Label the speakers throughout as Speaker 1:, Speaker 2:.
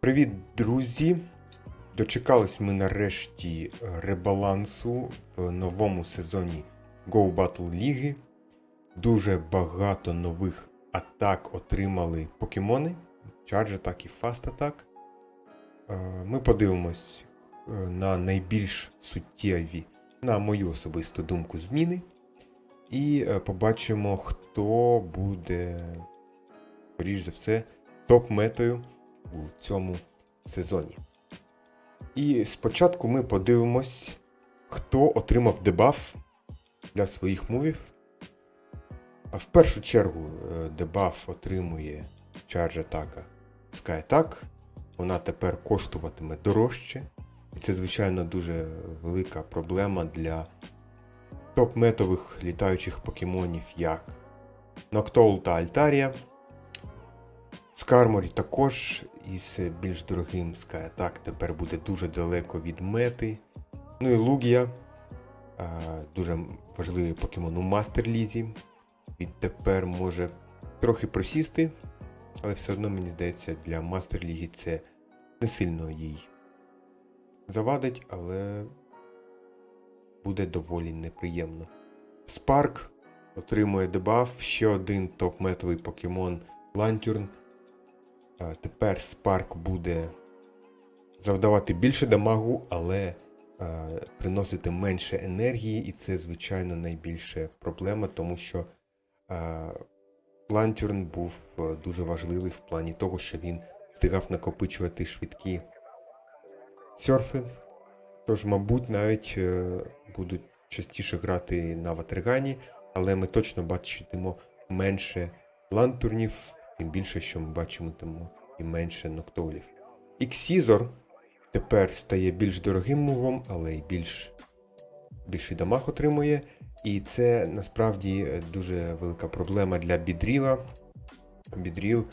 Speaker 1: Привіт, друзі! Дочекались ми нарешті ребалансу в новому сезоні Go Battle Ліги. Дуже багато нових атак отримали покемони. Charge Attack і Fast Attack. Е, Ми подивимось е, на найбільш суттєві, на мою особисту думку, зміни. І е, побачимо, хто буде, скоріш за все, топ-метою у цьому сезоні. І спочатку ми подивимось, хто отримав дебаф для своїх мувів. А в першу чергу е, дебаф отримує Charge Attack Sky Attack. Вона тепер коштуватиме дорожче. І це, звичайно, дуже велика проблема для топ-метових літаючих покемонів, як Ноктоул та Альтарія. Скарморі також із більш дорогим Attack тепер буде дуже далеко від мети. Ну і Лугія. Дуже важливий покемон у Мастер Лізі. Відтепер може трохи просісти, але все одно, мені здається, для Мастер Ліги це не сильно їй завадить, але буде доволі неприємно. Спарк отримує дебаф, ще один топ-метовий покемон Лантюрн. Тепер Спарк буде завдавати більше дамагу, але приносити менше енергії, і це, звичайно, найбільша проблема, тому що е, Лантюрн був е, дуже важливий в плані того, що він встигав накопичувати швидкі серфи. Тож, мабуть, навіть е, будуть частіше грати на Ватергані, але ми точно бачитимо менше лантурнів, тим більше, що ми бачитимемо і менше ноктолів. Іксізор тепер стає більш дорогим мувом, але й більш більший дамаг отримує. І це насправді дуже велика проблема для Бідріла. Бідріл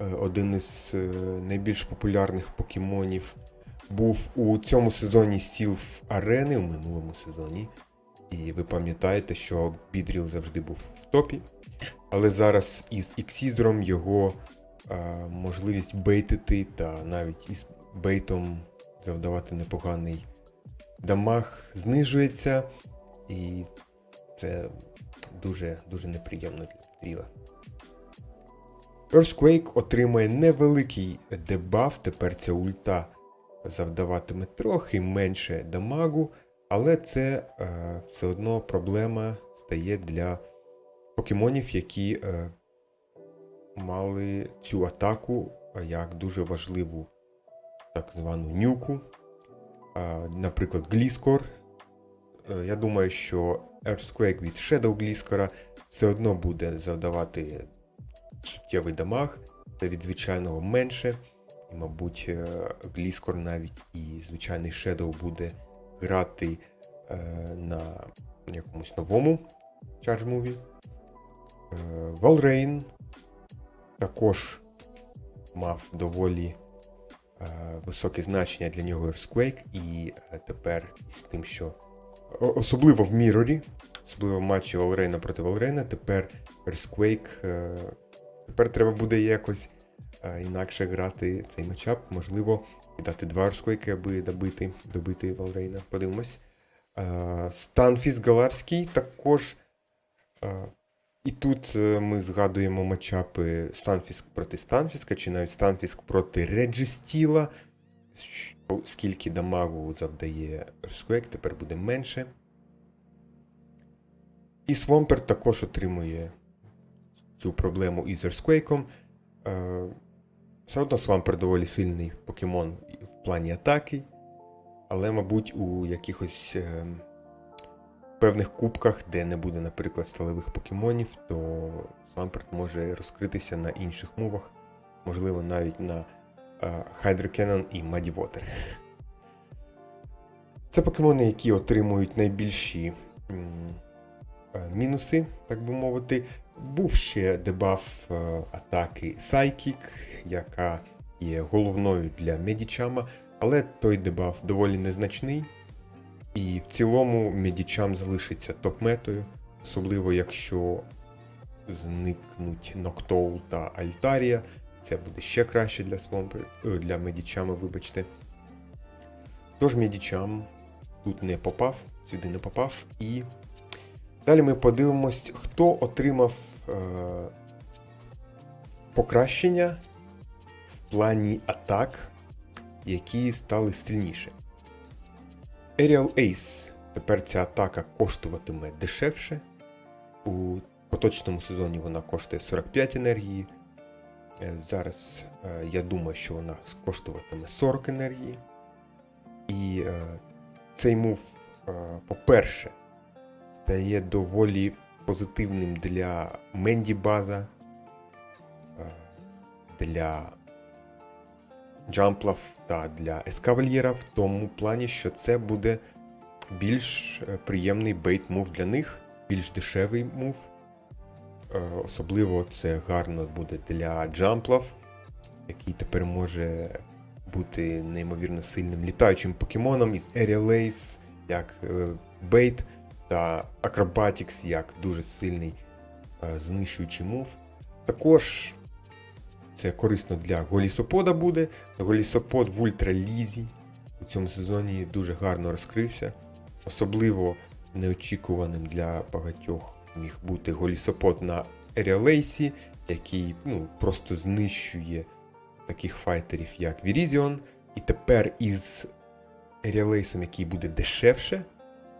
Speaker 1: е, один із е, найбільш популярних покемонів. Був у цьому сезоні сілф арени, у минулому сезоні. І ви пам'ятаєте, що Бідріл завжди був в топі. Але зараз із Іксізором його а, можливість бейтити та навіть із бейтом завдавати непоганий дамаг знижується. І це дуже дуже неприємно для Бідріла. Earthquake отримує невеликий дебаф, тепер ця ульта завдаватиме трохи менше дамагу, але це е, все одно проблема стає для покемонів, які е, мали цю атаку е, як дуже важливу так звану нюку. Е, наприклад, Гліскор. Е, я думаю, що Earthquake від Shadow Гліскора все одно буде завдавати суттєвий дамаг, та від звичайного менше. І, мабуть, е, Гліскор навіть і звичайний Shadow буде грати е, на якомусь новому чардж-муві. Валрейн також мав доволі е, високе значення для нього Earthquake, і е, тепер з тим, що особливо в Мірорі, особливо в матчі Валрейна проти Валрейна, тепер Earthquake, е, тепер треба буде якось інакше грати цей матчап, можливо, дати два Earthquake, аби добити, добити Валрейна. Подивимось. Станфіс Галарський також. І тут е, ми згадуємо матчапи Станфіск проти Станфіска, чи навіть Станфіск проти Реджістіла. Щ- Скільки дамагу завдає Earthquake, тепер буде менше. І Свомпер також отримує цю проблему із Earthquake. Е, Все одно Свампер доволі сильний покемон в плані атаки, але, мабуть, у якихось е, певних кубках, де не буде, наприклад, сталевих покемонів, то Свампер може розкритися на інших мовах, можливо, навіть на е, Hydro Cannon і Muddy Це покемони, які отримують найбільші е, мінуси, так би мовити. Був ще дебаф е, атаки Psychic, яка є головною для Медічама, але той дебаф доволі незначний. І в цілому Медічам залишиться топ-метою, особливо якщо зникнуть Ноктоул та Альтарія. це буде ще краще для свомпи, е, для медічами, вибачте. Тож медічам тут не попав, сюди не попав. І далі ми подивимось, хто отримав е, покращення в плані атак, які стали сильніше. Aerial Ace. Тепер ця атака коштуватиме дешевше. У поточному сезоні вона коштує 45 енергії. Е, Зараз е, я думаю, що вона коштуватиме 40 енергії. І е, цей мув, по-перше, стає доволі позитивним для Менді База, для Джамплав та для Ескавальєра в тому плані, що це буде більш е, приємний бейт-мув для них, більш дешевий мув. Е, Особливо це гарно буде для Джамплав, який тепер може бути неймовірно сильним літаючим покемоном із Aerial Ace, як е, бейт, та Acrobatics як дуже сильний знищуючий мув. Також це корисно для Голісопода буде. Голісопод в ультралізі у цьому сезоні дуже гарно розкрився. Особливо неочікуваним для багатьох міг бути Голісопод на Еріалейсі, який ну, просто знищує таких файтерів, як Вірізіон. І тепер із Еріалейсом, який буде дешевше,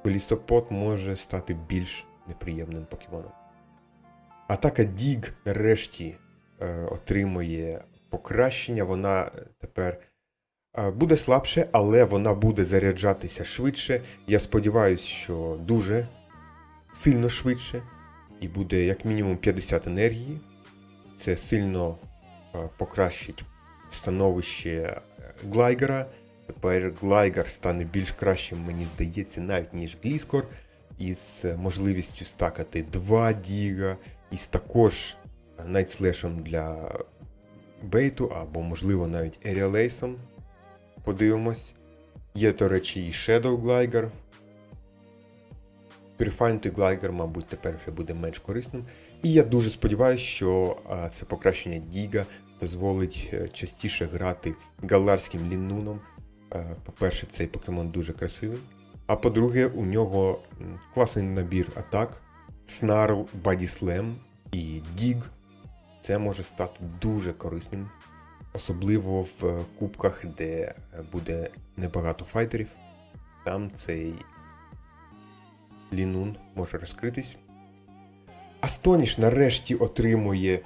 Speaker 1: Голісопод може стати більш неприємним покемоном. Атака Діг нарешті отримує покращення. Вона е, тепер е, буде слабше, але вона буде заряджатися швидше. Я сподіваюся, що дуже сильно швидше. І буде як мінімум 50 енергії. Це сильно е, покращить становище е, Глайгера. Тепер Глайгер стане більш кращим, мені здається, навіть ніж Гліскор. Із е, можливістю стакати 2 Діга, із також найтслешем для бейту, або, можливо, навіть Еріалейсом. Подивимось. Є, до речі, і Shadow Glider. Purified Glider, мабуть, тепер вже буде менш корисним. І я дуже сподіваюся, що це покращення Діга дозволить е, частіше грати галарським лінуном. Е, По-перше, цей покемон дуже красивий. А по-друге, у нього класний набір атак, Snarl, Body Slam і Dig. Це може стати дуже корисним, особливо в е, кубках, де е, буде небагато файтерів. Там цей лінун може розкритись. Астоніш нарешті отримує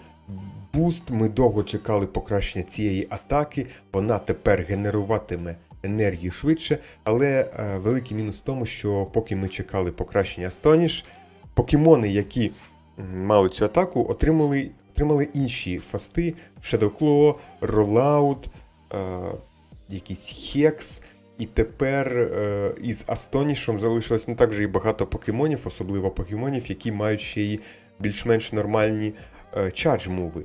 Speaker 1: буст. Ми довго чекали покращення цієї атаки. Вона тепер генеруватиме енергію швидше, але е, великий мінус в тому, що поки ми чекали покращення Астоніш, покемони, які мали цю атаку, отримали, отримали інші фасти: Shadow Claw, Rollout, е, якийсь Хекс. І тепер е, із Астонішем залишилось не так вже і багато покемонів, особливо покемонів, які мають ще й більш-менш нормальні е, чардж-муви.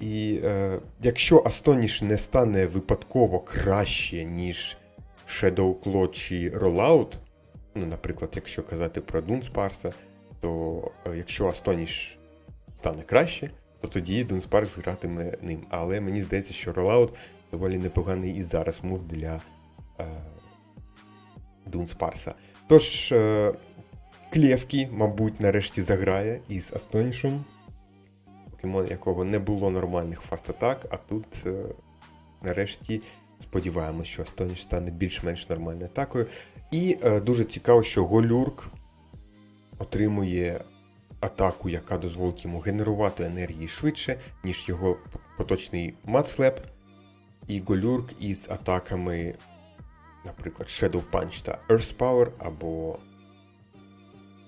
Speaker 1: І е, якщо Астоніш не стане випадково краще, ніж Shadow Claw чи Rollout, ну, наприклад, якщо казати про Дунспарса, то е, якщо Астоніш стане краще, то тоді Дунспарс гратиме ним. Але мені здається, що Rollout доволі непоганий і зараз мув для е, Дунспарса. Тож, е, Клєвкі, мабуть, нарешті заграє із Астонішем. Покемон, якого не було нормальних фаст-атак, а тут е, нарешті сподіваємося, що Астоніш стане більш-менш нормальною атакою. І е, дуже цікаво, що Голюрк отримує атаку, яка дозволить йому генерувати енергії швидше, ніж його поточний Матслеп. І Голюрк із атаками, наприклад, Shadow Punch та Earth Power або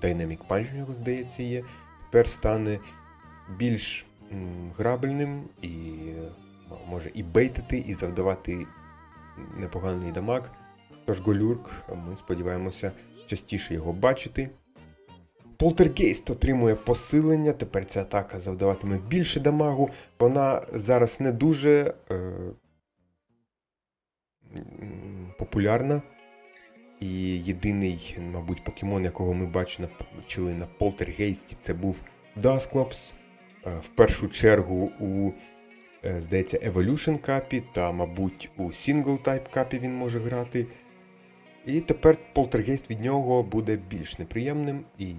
Speaker 1: Dynamic Punch, у нього, здається, є, тепер стане більш грабельним і може і бейтити, і завдавати непоганий дамаг. Тож Голюрк, ми сподіваємося частіше його бачити. Полтергейст отримує посилення, тепер ця атака завдаватиме більше дамагу. Вона зараз не дуже е, популярна. І єдиний, мабуть, покемон, якого ми бачили на Полтергейсті, це був Дасклопс. Е, В першу чергу у е, здається, Evolution капі та, мабуть, у Single Type капі він може грати. І тепер полтергейст від нього буде більш неприємним, і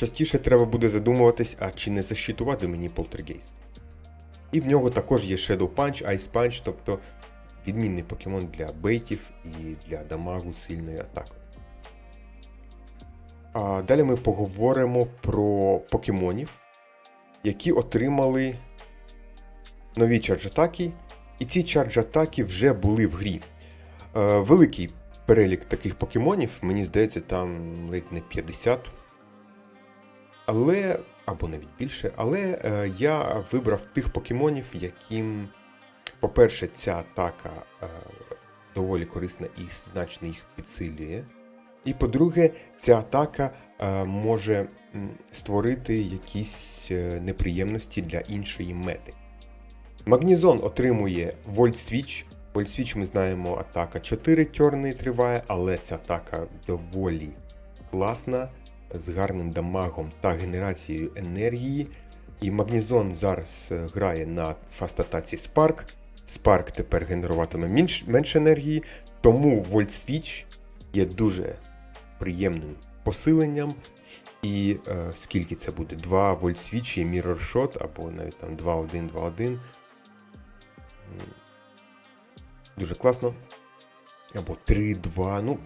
Speaker 1: частіше треба буде задумуватись, а чи не защитувати мені полтергейст. І в нього також є Shadow Punch, Ice Punch, тобто відмінний покемон для бейтів і для дамагу сильної атаки. А далі ми поговоримо про покемонів, які отримали нові чардж-атаки, і ці чардж-атаки вже були в грі. Е, великий перелік таких покемонів, мені здається, там ледь не 50. Але, або навіть більше, але е, я вибрав тих покемонів, яким, по-перше, ця атака е, доволі корисна і значно їх підсилює. І по-друге, ця атака е, може створити якісь неприємності для іншої мети. Магнізон отримує Вольт Свіч. Вольт Свіч ми знаємо, атака 4 тьорни триває, але ця атака доволі класна, з гарним дамагом та генерацією енергії. І Магнізон зараз е, грає на фастатаці Spark. Spark тепер генеруватиме менш, менше енергії, тому Вольт Свіч є дуже приємним посиленням. І е, скільки це буде? 2 вольт свічі, Mirror Shot, або навіть там 2-1, 2-1. Дуже класно. Або 3-2. Ну,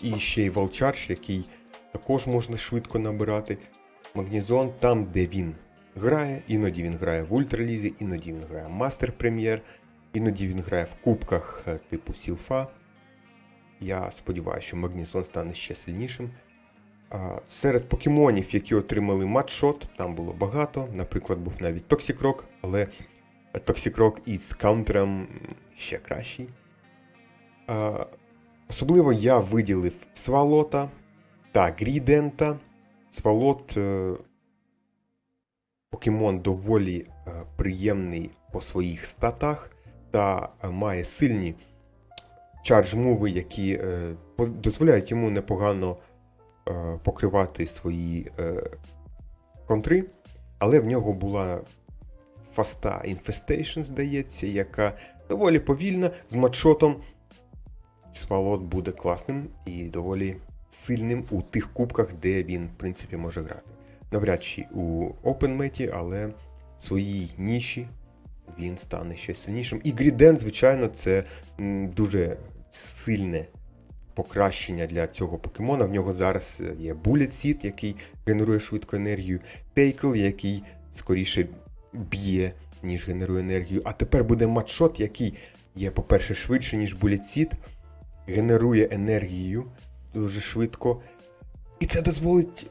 Speaker 1: і ще й Волчардж, який також можна швидко набирати. Магнізон там, де він грає. Іноді він грає в ультралізі, іноді він грає в Мастер Прем'єр, іноді він грає в кубках е, типу Сілфа. Я сподіваюся, що Магнісон стане ще сильнішим. Серед покемонів, які отримали матшот, там було багато. Наприклад, був навіть Токсікрок, але Токсікрок із каунтером ще кращий. Особливо я виділив Свалота та Грідента. Свалот е, покемон доволі е, приємний по своїх статах та е, має сильні чардж-муви, які дозволяють йому непогано покривати свої контри, але в нього була фаста Infestation, здається, яка доволі повільна, з матшотом. Свалот буде класним і доволі сильним у тих кубках, де він, в принципі, може грати. Навряд чи у OpenMeta, але в своїй ніші він стане ще сильнішим. І Гріден, звичайно, це дуже сильне покращення для цього покемона. В нього зараз є Bullet Seed, який генерує швидку енергію, Тейкл, який скоріше б'є, ніж генерує енергію. А тепер буде матшот, який є, по-перше, швидше, ніж Bullet Seed, генерує енергію дуже швидко. І це дозволить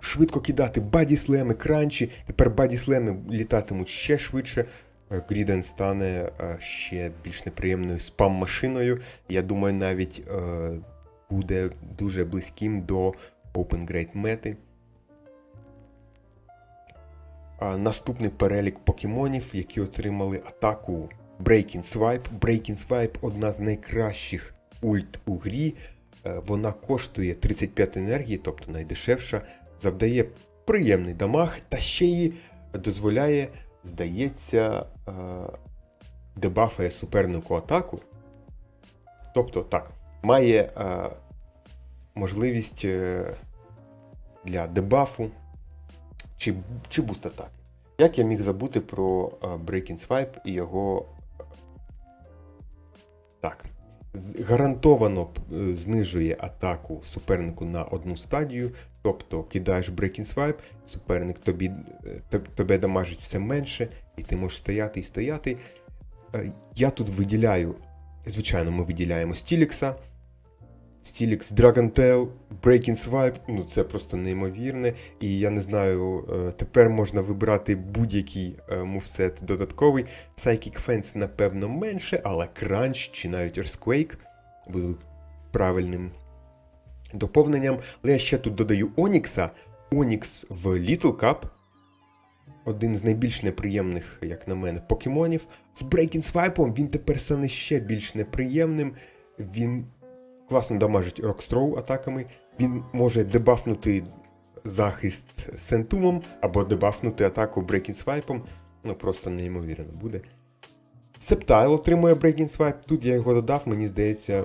Speaker 1: швидко кидати баді-слеми, кранчі. Тепер баді-слеми літатимуть ще швидше. Е, Гріден стане е, ще більш неприємною спам-машиною. Я думаю, навіть е, буде дуже близьким до Open Great мети. Наступний перелік покемонів, які отримали атаку Breaking Swipe. Breaking Swipe одна з найкращих ульт у грі. Е, Вона коштує 35 енергії, тобто найдешевша, завдає приємний дамаг та ще й дозволяє, здається, е, дебафає супернику атаку. Тобто, так, має е, можливість для дебафу чи, чи буст атаки. Як я міг забути про Breaking Swipe і його. Так. Гарантовано е, знижує атаку супернику на одну стадію. Тобто кидаєш Breaking Swipe, суперник тобі, е, тебе дамажить все менше, і ти можеш стояти і стояти. Е, Я тут виділяю, звичайно, ми виділяємо Стілікса. Стілікс, Dragon Tail, Breaking Swipe, ну це просто неймовірне. І я не знаю, е, тепер можна вибрати будь-який е, мувсет додатковий. Psychic Fence, напевно, менше, але Crunch чи навіть Earthquake будуть правильним доповненням. Але я ще тут додаю Онікса. Онікс в Little Cup. Один з найбільш неприємних, як на мене, покемонів. З Breaking Swipe він тепер стане ще більш неприємним. Він класно дамажить Rockstraw атаками. Він може дебафнути захист Сентумом або дебафнути атаку Breaking Swipe. Ну, просто неймовірно буде. Септайл отримує Breaking Swipe. Тут я його додав, мені здається.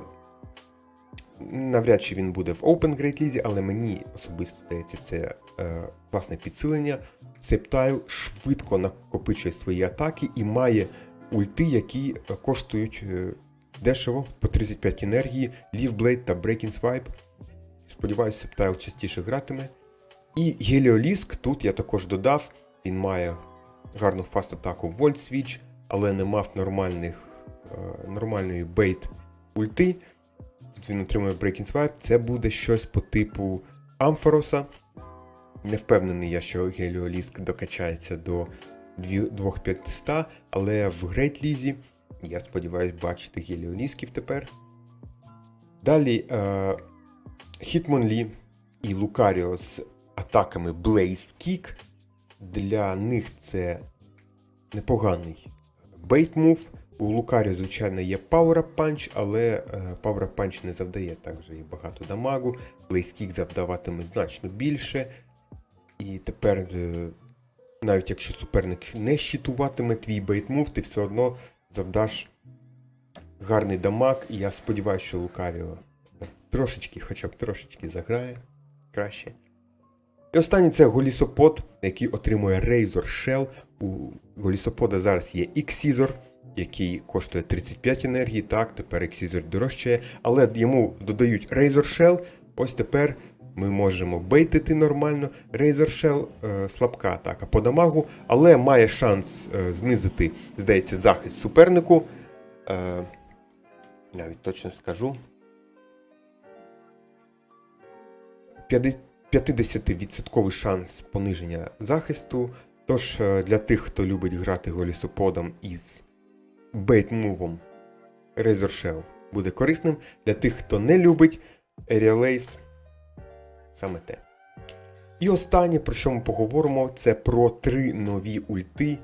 Speaker 1: Навряд чи він буде в Open Great Лізі, але мені особисто здається, це е, класне підсилення. Септайл швидко накопичує свої атаки і має ульти, які коштують е, дешево по 35 енергії, Leaf Blade та Breaking Swipe. Сподіваюсь, Септайл частіше гратиме. І Геліоліск тут я також додав. Він має гарну фаст атаку Volt Switch, але не мав нормальних, е, нормальної бейт ульти. Тут він отримує Breaking Swipe. Це буде щось по типу Амфороса. Не впевнений я, що Геліоліск докачається до 2500, але в Great Лізі я сподіваюся бачити Геліолісків тепер. Далі е, Хітмонлі і Лукаріо з атаками Blaze Kick. Для них це непоганий бейт мув. У Лукарі, звичайно, є Power Punch, але е, Power Punch не завдає так же і багато дамагу. Kick завдаватиме значно більше. І тепер, е, навіть якщо суперник не щитуватиме твій бейт мув, ти все одно завдаш гарний дамаг. І я сподіваюся, що Лукаріо трошечки, хоча б трошечки заграє краще. І останній це Голісопод, який отримує Razor Shell. У Голісопода зараз є Xizor, який коштує 35 енергії. Так, тепер Xizor дорожчає, але йому додають Razor Shell. Ось тепер ми можемо бейтити нормально. Razor Shell е, слабка атака по дамагу, але має шанс е, знизити, здається, захист супернику. Е, навіть точно скажу. 50% шанс пониження захисту. Тож для тих, хто любить грати голісоподом із бейтмувом, Razor Shell буде корисним. Для тих, хто не любить Aerial Ace, саме те. І останнє, про що ми поговоримо, це про три нові ульти.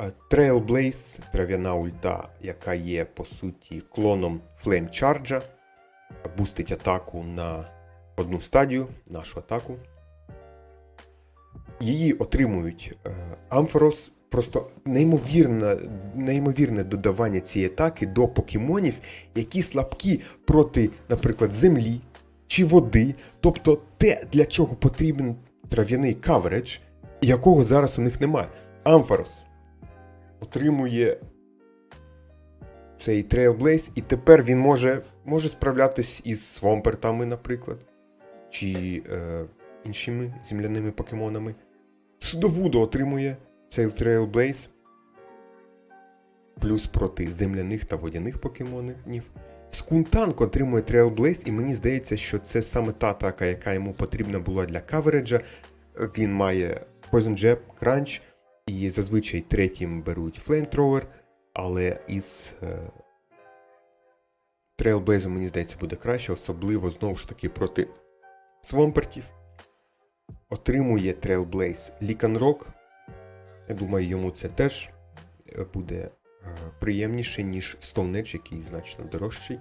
Speaker 1: Е, Trailblaze, трав'яна ульта, яка є по суті клоном Flame Charge, бустить атаку на одну стадію, нашу атаку. Її отримують е, Амфорос. Просто неймовірне, неймовірне додавання цієї атаки до покемонів, які слабкі проти, наприклад, землі чи води. Тобто те, для чого потрібен трав'яний кавередж, якого зараз у них немає. Амфорос отримує цей Trailblaze, і тепер він може може справлятись із свомпертами, наприклад, чи е, іншими земляними покемонами. Судовудо отримує цей Trailblaze. Плюс проти земляних та водяних покемонів. Скунтанк отримує Trailblaze, і мені здається, що це саме та атака, яка йому потрібна була для кавереджа. Він має Poison Jab, Crunch, і зазвичай третім беруть Flamethrower, але із е, Trailblaze, мені здається, буде краще, особливо знову ж таки проти Свомпертів. Отримує Trailblaze Lycanroc. Я думаю, йому це теж е, буде приємніше, ніж Stone який значно дорожчий.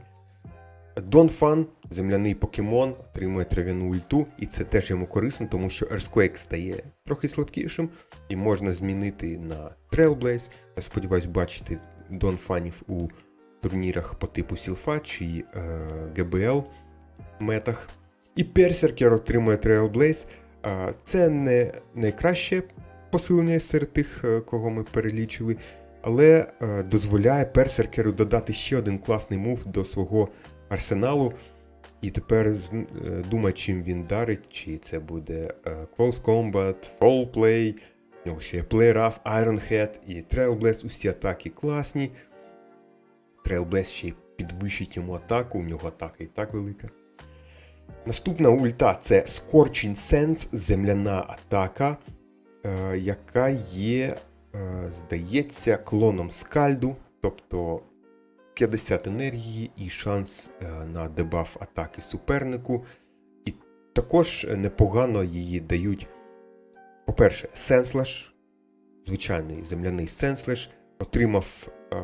Speaker 1: Донфан, земляний покемон, отримує трав'яну ульту, і це теж йому корисно, тому що Earthquake стає трохи слабкішим, і можна змінити на Trailblaze. Я сподіваюся, бачити Донфанів у турнірах по типу Сілфа чи е, GBL метах. І Берсеркер отримує Trailblaze. Е, це не найкраще посилення серед тих, е, кого ми перелічили, але е, дозволяє Берсеркеру додати ще один класний мув до свого арсеналу. І тепер е, думає, чим він дарить, чи це буде е, Close Combat, Fall Play, в нього ще є Play Rough, Iron Head і Trailblaze, усі атаки класні. Trailblaze ще й підвищить йому атаку, у нього атака і так велика. Наступна ульта це Scorching Sense, земляна атака, яка є, здається, клоном скальду. Тобто 50 енергії і шанс е, на дебаф атаки супернику. І також непогано її дають. По-перше, Сенслеш, звичайний земляний Сенслеш, отримав е,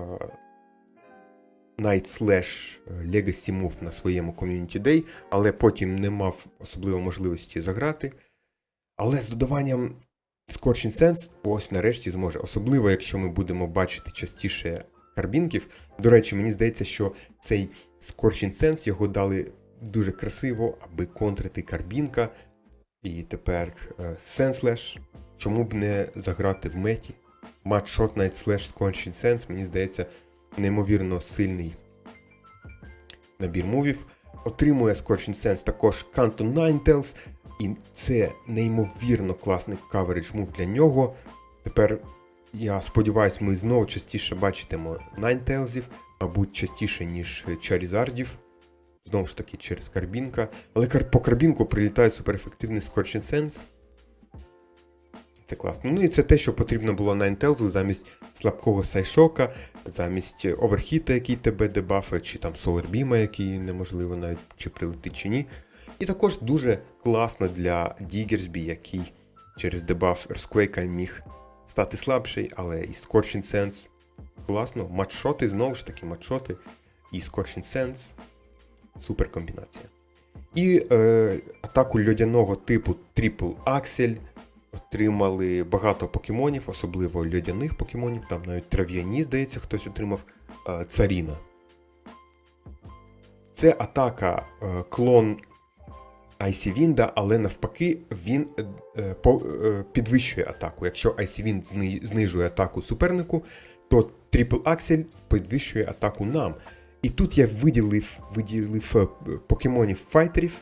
Speaker 1: Night Slash Legacy Move на своєму Community Day, але потім не мав особливо можливості заграти. Але з додаванням Scorching Sense ось нарешті зможе. Особливо, якщо ми будемо бачити частіше карбінків. До речі, мені здається, що цей Scorching Sense його дали дуже красиво, аби контрити карбінка. І тепер е, Senseless. Чому б не заграти в меті? Матч Short Night Slash Scorching Sense, мені здається, неймовірно сильний набір мувів. Отримує Scorching Sense також Canton Ninetales, і це неймовірно класний каверидж мув для нього. Тепер я сподіваюся, ми знову частіше бачитимо Ninetales, мабуть, частіше, ніж Чарізардів. Знову ж таки, через карбінка. Але по карбінку прилітає суперефективний Scorching Sense. Це класно. Ну і це те, що потрібно було Ninetales замість слабкого сайшока, замість оверхіта, який тебе дебафає, чи там Соларбіма, який неможливо навіть чи прилетить, чи ні. І також дуже класно для Дігерсбі, який через дебаф Earthquake міг стати слабший, але і Scorching Sense класно. Матшоти, знову ж таки, матшоти і Scorching Sense. Супер комбінація. І е, атаку льодяного типу Triple Axel отримали багато покемонів, особливо льодяних покемонів, там навіть трав'яні, здається, хтось отримав е, Царіна. Це атака е, клон Icy Wind, але навпаки, він е, е, е, підвищує атаку. Якщо Icy Wind знижує атаку супернику, то Triple Axel підвищує атаку нам. І тут я виділив, виділив покемонів файтерів,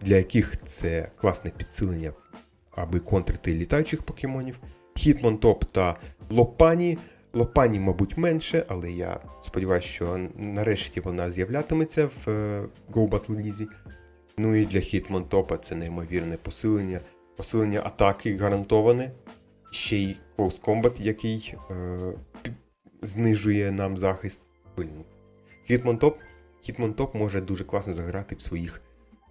Speaker 1: для яких це класне підсилення, аби контрити літаючих покемонів. Хітмонтоп та Лопані. Лопані, мабуть, менше, але я сподіваюся, що нарешті вона з'являтиметься в Go Battle Лізі. Ну і для Хітмонтопа це неймовірне посилення. Посилення атаки гарантоване. Ще й Close Combat, який е, знижує нам захист. Блін. Хітмонтоп, Хітмонтоп може дуже класно заграти в своїх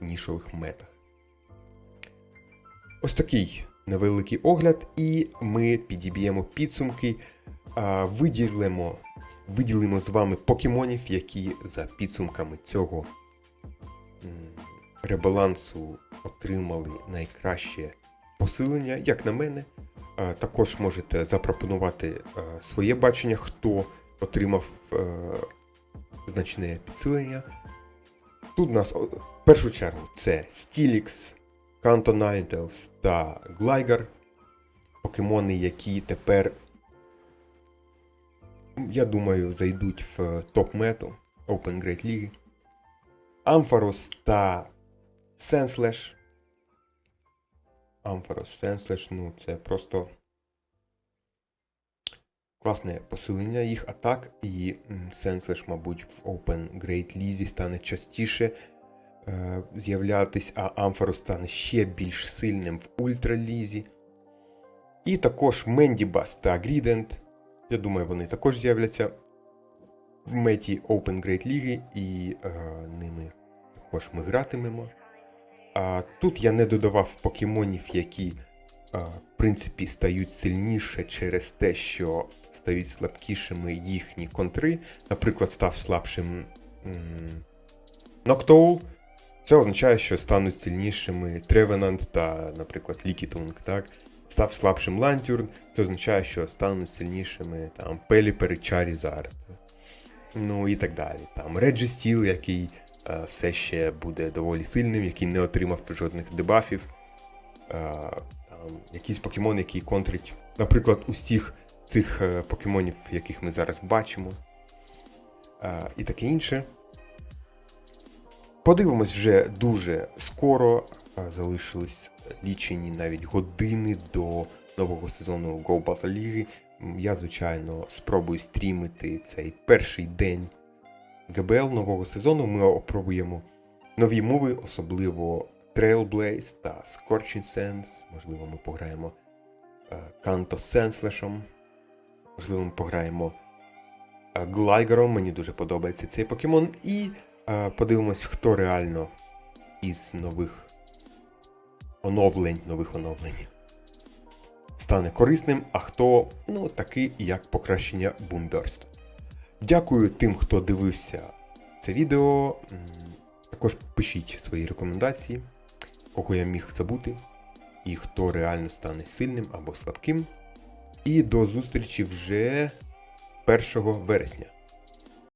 Speaker 1: нішових метах. Ось такий невеликий огляд, і ми підіб'ємо підсумки, виділимо, виділимо з вами покемонів, які за підсумками цього ребалансу отримали найкраще посилення, як на мене. Також можете запропонувати своє бачення, хто отримав е, значне підсилення. Тут у нас в першу чергу це Стілікс, Канто Ninetales та Глайгар. Покемони, які тепер, я думаю, зайдуть в топ мету Open Great League. Амфорос та Senslash. Амфорос, Senslash, ну це просто класне посилення їх атак, і Senslash, мабуть, в Open Great League стане частіше е, з'являтись, а Амфорос стане ще більш сильним в Ультралізі. І також Мендібас та Грідент. Я думаю, вони також з'являться в меті Open Great League, і е, ними також ми гратимемо. Тут я не додавав покемонів, які, в принципі, стають сильніше через те, що стають слабкішими їхні контри. Наприклад, став слабшим м, Ноктоул. Це означає, що стануть сильнішими Тревенант та, наприклад, Лікітунг, так? Став слабшим Лантюрн, це означає, що стануть сильнішими там Пеліпер і Чарізард. Ну і так далі. Там Реджі який е, все ще буде доволі сильним, який не отримав жодних дебафів. Е, там, якийсь покемон, який контрить, наприклад, усіх цих е, покемонів, яких ми зараз бачимо. Е, і таке інше. Подивимось вже дуже скоро. Е, Залишились лічені навіть години до нового сезону Go Battle League. Я, звичайно, спробую стрімити цей перший день ГБЛ нового сезону. Ми опробуємо нові мови, особливо Trailblaze та Scorching Sense. Можливо, ми пограємо е, Kanto Senslash'ом. Можливо, ми пограємо е, Глайгером. Мені дуже подобається цей покемон. І е, подивимось, хто реально із нових оновлень, нових оновлень стане корисним, а хто ну такий як покращення Boomburst. Дякую тим, хто дивився це відео. Також пишіть свої рекомендації, кого я міг забути. і хто реально стане сильним або слабким. І до зустрічі вже 1 вересня.